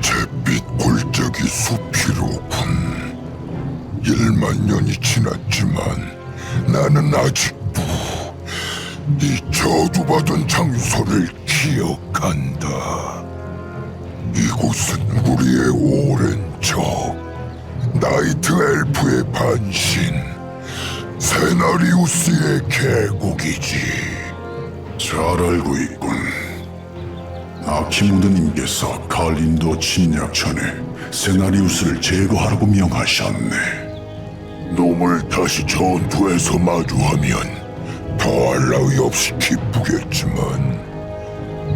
잿빛 골짜기 숲이로군. 1만 년이 지났지만 나는 아직도 이 저주받은 장소를 기억한다. 이곳은 우리의 오랜 적, 나이트 엘프의 반신, 세나리우스의 계곡이지. 잘 알고 있군. 아키모드님께서 칼린도 침략 전에 세나리우스를 제거하라고 명하셨네. 놈을 다시 전투에서 마주하면 더할 나위 없이 기쁘겠지만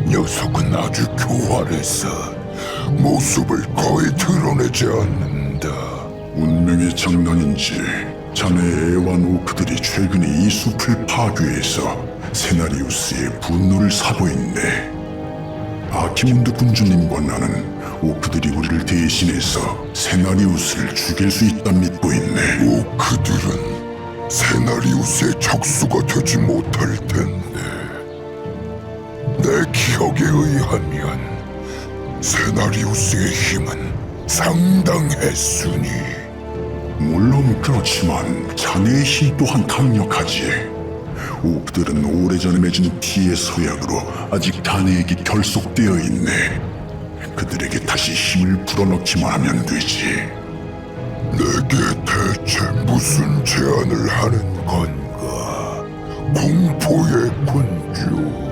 녀석은 아주 교활해서 모습을 거의 드러내지 않는다. 운명의 장난인지 자네의 애완 오크들이 최근에 이 숲을 파괴해서 세나리우스의 분노를 사고 있네. 아키몬드 군주님과 나는 오크들이 우리를 대신해서 세나리우스를 죽일 수 있다 믿고 있네. 오크들은 세나리우스의 적수가 되지 못할 텐데 내 기억에 의하면 세나리우스의 힘은 상당했으니 물론 그렇지만 자네의 힘 또한 강력하지. 오크들은 오래전에 맺은 피의 서약으로 아직 자네에게 결속되어 있네. 그들에게 다시 힘을 불어넣기만 하면 되지. 내게 대체 무슨 제안을 하는 건가? 공포의 군주.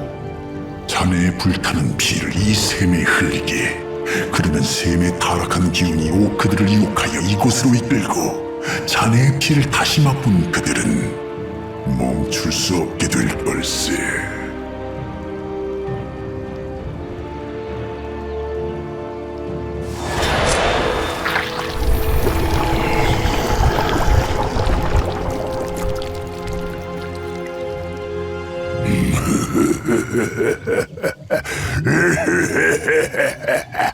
자네의 불타는 피를 이 샘에 흘리게. 그러면 샘의 타락한 기운이 오크들을 유혹하여 이곳으로 이끌고 자네의 피를 다시 맛본 그들은 멈출 수 없게 될 걸세.